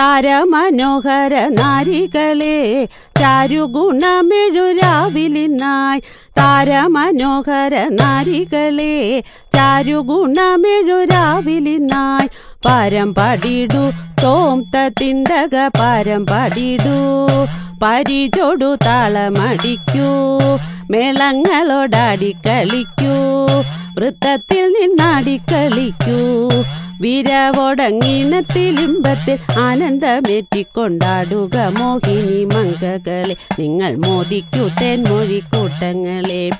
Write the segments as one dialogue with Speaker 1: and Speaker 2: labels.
Speaker 1: താരമനോഹര നാരികളെ ചാരുഗുണമെഴു രാവിലിനായി താരമനോഹര നാരികളെ ചാരുഗുണമെഴു രാവിലിനായി പരം പടിടു തോം തിണ്ടക പരം പടിടു പരിചൊടു താളമടിക്കൂ മേളങ്ങളോടാടി കളിക്കൂ വൃത്തത്തിൽ നിന്നാടി കളിക്കൂ. വിരവോടങ്ങീനത്തിലിമ്പത്തിൽ ആനന്ദമേറ്റിക്കൊണ്ടാടുക മോഹിനി മങ്കകളെ നിങ്ങൾ മോദിക്കൂ തെന്മൊഴി കൂട്ടങ്ങളെ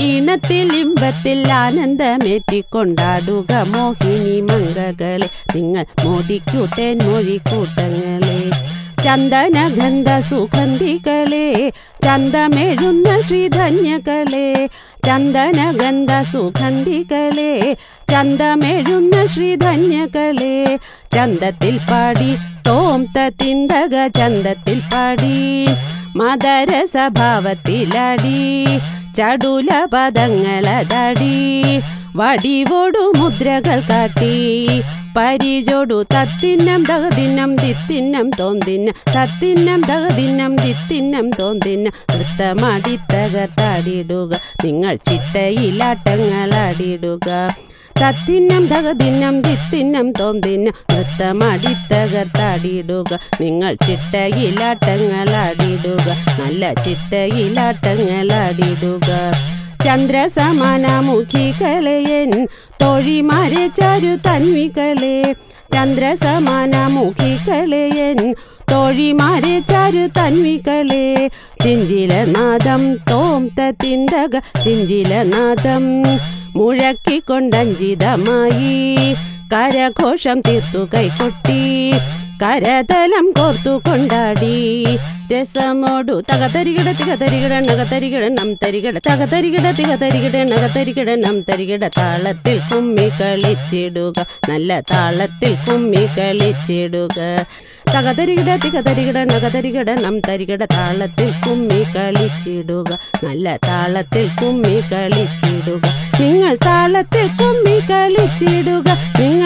Speaker 1: ഈണത്തിൽ ഇമ്പത്തിൽ ആനന്ദമേറ്റിക്കൊണ്ടാടുക മോഹിനി മങ്കകളെ നിങ്ങൾ മോദിക്കൂ തെന്മൊഴി കൂട്ടങ്ങളെ ചന്ദന ഗന്ധ സുഗന്ധികളെ. ചന്തമെഴുന്ന ശ്രീധന്യകളെ. ചന്ദന ഗന്ധ സുഗന്ധികളെ ചന്തമെഴുന്ന ശ്രീധന്യകളെ. ചന്തത്തിൽ പാടി തോംത തിണ്ടക ചന്തത്തിൽ പാടി മദര സ്വഭാവത്തിലടി ചടുല പദങ്ങളതടി വടിവോടു മുദ്രകൾ കാട്ടി. പരിചോടു. തത്തിന്നം തകതിന്നം തിത്തിന്നം തോന്തിന്ന. തത്തിന്നം തകതിന്നം തിത്തിന്നം തോന്തിന്ന. വൃത്തമടിത്തകത്താടിടുക. നിങ്ങൾ ചിട്ടയിലാട്ടങ്ങളാടിടുക. തത്തിന്നം തകതിന്നം തിത്തിന്നം തോന്തിന്ന. വൃത്തമടിത്തകത്താടിടുക. നിങ്ങൾ ചിട്ടയിലാട്ടങ്ങളാടിടുക. നല്ല ചിട്ടയിലാട്ടങ്ങൾ ആടിടുക ചന്ദ്രസമാനമുഖികളെയൻ തൊഴിമാരെ ചാരു തന്വികളെ ചന്ദ്രസമാനമുഖികളെയൻ തോഴിമാരെ ചാരു തന്വികളെ ചിഞ്ചിലനാദം തോം തിണ്ടക ചിഞ്ചിലനാദം മുഴക്കിക്കൊണ്ടഞ്ചിതമായി കരഘോഷം തീർത്തു കൈകൊട്ടി. കരതലം കോർത്തു കൊണ്ടാടി. രസമോടു തകതരികിട തികതരികിട നകതരികിടണം തരികിട തകതരികിട തികതരികിട നകതരികിടണം തരികിട താളത്തിൽ കുമ്മി കളിച്ചിടുക. നല്ല താളത്തിൽ കുമ്മി കളിച്ചിടുക. തകതരികിട തികതരികിട നകതരികിടണം തരികിട താളത്തിൽ കുമ്മി കളിച്ചിടുക. നല്ല താളത്തിൽ കുമ്മി കളിച്ചിടുക. നിങ്ങൾ താളത്തിൽ കുമ്മി കളിച്ചിടുക. നിങ്ങൾ